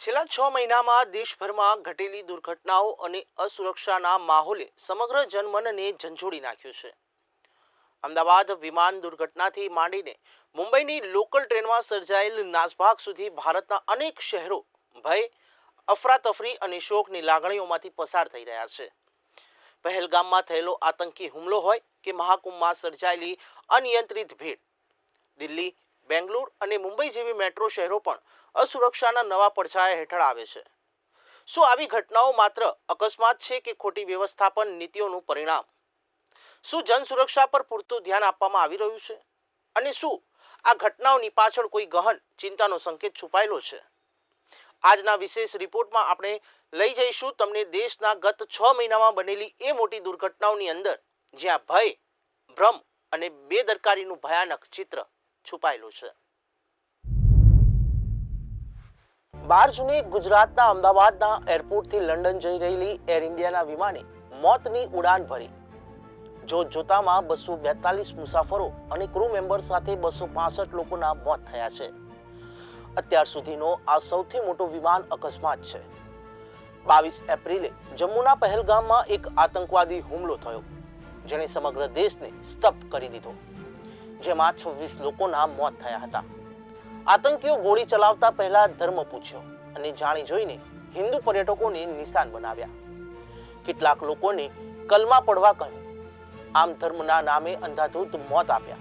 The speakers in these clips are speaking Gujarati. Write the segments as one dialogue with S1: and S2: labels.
S1: છેલ્લા છ મહિનામાં દેશભરમાં ઘટેલી દુર્ઘટનાઓ અને અસુરક્ષાના માહોલે સમગ્ર જનમનને ઝંઝોડી નાખ્યું છે. અમદાવાદ વિમાન દુર્ઘટનાથી માંડીને મુંબઈની લોકલ ટ્રેનમાં સર્જાયેલ નાસભાગ સુધી ભારતના અનેક શહેરો ભય, અફરાતફરી અને શોકની લાગણીઓમાંથી પસાર થઈ રહ્યા છે. પહેલગામમાં થયેલો આતંકી હુમલો હોય કે મહાકુંભમાં સર્જાયેલી અનિયંત્રિત ભીડ. દિલ્હી બેંગ્લોર અને મુંબઈ જેવી મેટ્રો શહેરો પણ અસુરક્ષાના નવા પડછાયા હેઠળ આવે છે. શું આવી ઘટનાઓ માત્ર અકસ્માત છે કે ખોટી વ્યવસ્થાપન નીતિઓનું પરિણામ? શું જન સુરક્ષા પર પૂરતું ધ્યાન આપવામાં આવી રહ્યું છે? અને શું આ ઘટનાઓની પાછળ કોઈ ગહન ચિંતાનો સંકેત છુપાયેલો છે? આજના વિશેષ રિપોર્ટમાં આપણે લઈ જઈશું તમને દેશના ગત છ મહિનામાં બનેલી એ મોટી દુર્ઘટનાઓની અંદર જ્યાં ભય, ભ્રમ અને બેદરકારીનું ભયાનક ચિત્ર છુપાયેલું છે. બાર જૂને ગુજરાતના અમદાવાદના એરપોર્ટથી લંડન જઈ રહેલી એર ઇન્ડિયાના વિમાને મોતની ઉડાન ભરી. જોત જોતામાં બસો બેતાલીસ મુસાફરો અને ક્રૂ મેમ્બર સાથે બસો પાસઠ લોકોના મોત થયા છે. અત્યાર સુધીનો આ સૌથી મોટો વિમાન અકસ્માત છે. બાવીસ એપ્રિલે જમ્મુના પહેલગામમાં એક આતંકવાદી હુમલો થયો, જેણે સમગ્ર દેશને સ્તબ્ધ કરી દીધો. જેમાં છવ્વીસ લોકોના મોત થયા હતા. આતંકીઓ ગોળી ચલાવતા પહેલા ધર્મ પૂછ્યો અને જાણી જોઈને હિન્દુ પર્યટકોને નિશાન બનાવ્યા. કેટલાક લોકોને કલમા પડવા કહ્યું. આમ ધર્મના નામે અંધાધૂત મોત આપ્યા.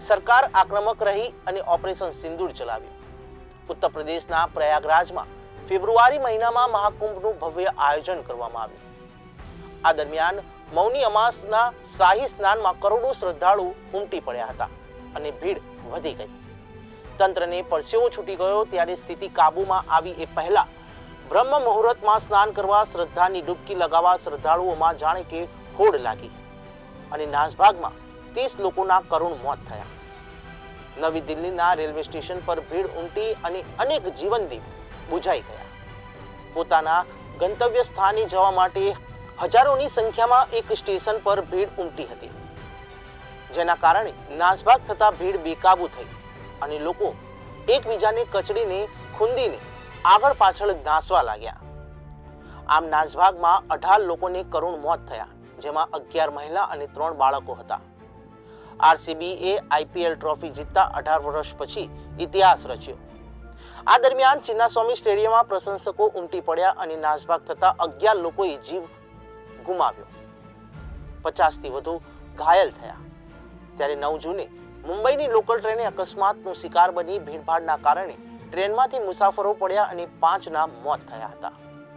S1: સરકાર આક્રમક રહી અને ઓપરેશન સિંદૂર ચલાવ્યું. ઉત્તર પ્રદેશના પ્રયાગરાજમાં ફેબ્રુઆરી મહિનામાં મહાકુંભનું ભવ્ય આયોજન કરવામાં આવ્યું. આ દરમિયાન મૌની અમાસના શાહી સ્નાનમાં કરોડો શ્રદ્ધાળુ ઉમટી પડ્યા હતા અને ભીડ વધી ગઈ. તંત્રને પરસેવો છૂટી ગયો ત્યારે સ્થિતિ કાબૂમાં આવી એ પહેલા બ્રહ્મ મુહૂર્તમાં સ્નાન કરવા શ્રદ્ધાની ડૂબકી લગાવવા શ્રદ્ધાળુઓમાં જાણે કે હોડ લાગી અને નાસભાગમાં ત્રીસ લોકોના કરુણ મોત થયા. નવી દિલ્હીના રેલવે સ્ટેશન પર ભીડ ઉમટી અને અનેક જીવનદીપ બુઝાઈ ગયા. પોતાના ગંતવ્ય સ્થાને જવા માટે હજારોની સંખ્યામાં એક સ્ટેશન પર ભીડ ઉમટી હતી. જેના કારણે નાસભાગ થતા ભીડ બેકાબુ થઈ અને લોકો એકબીજાને કચડીને, ખૂંદીને આગળ પાછળ નાસવા લાગ્યા. આમ નાસભાગમાં અઢાર લોકોને કરુણ મોત થયા, જેમાં અગિયાર મહિલા અને ત્રણ બાળકો હતા. આરસીબી એ આઈપીએલ ટ્રોફી જીતતા અઢાર વર્ષ પછી ઇતિહાસ રચ્યો. આ દરમિયાન ચિન્નાસ્વામી સ્ટેડિયમમાં પ્રશંસકો ઉમટી પડ્યા અને નાસભાગ થતા અગિયાર લોકોએ જીવ ગુમાવ્યો. પચાસથી વધુ ઘાયલ થયા. ત્યારે નવ જૂને મુંબઈની લોકલ ટ્રેને અકસ્માતનો શિકાર બની ભીડભાડના કારણે ટ્રેનમાંથી મુસાફરો પડ્યા અને પાંચના મોત થયા હતા.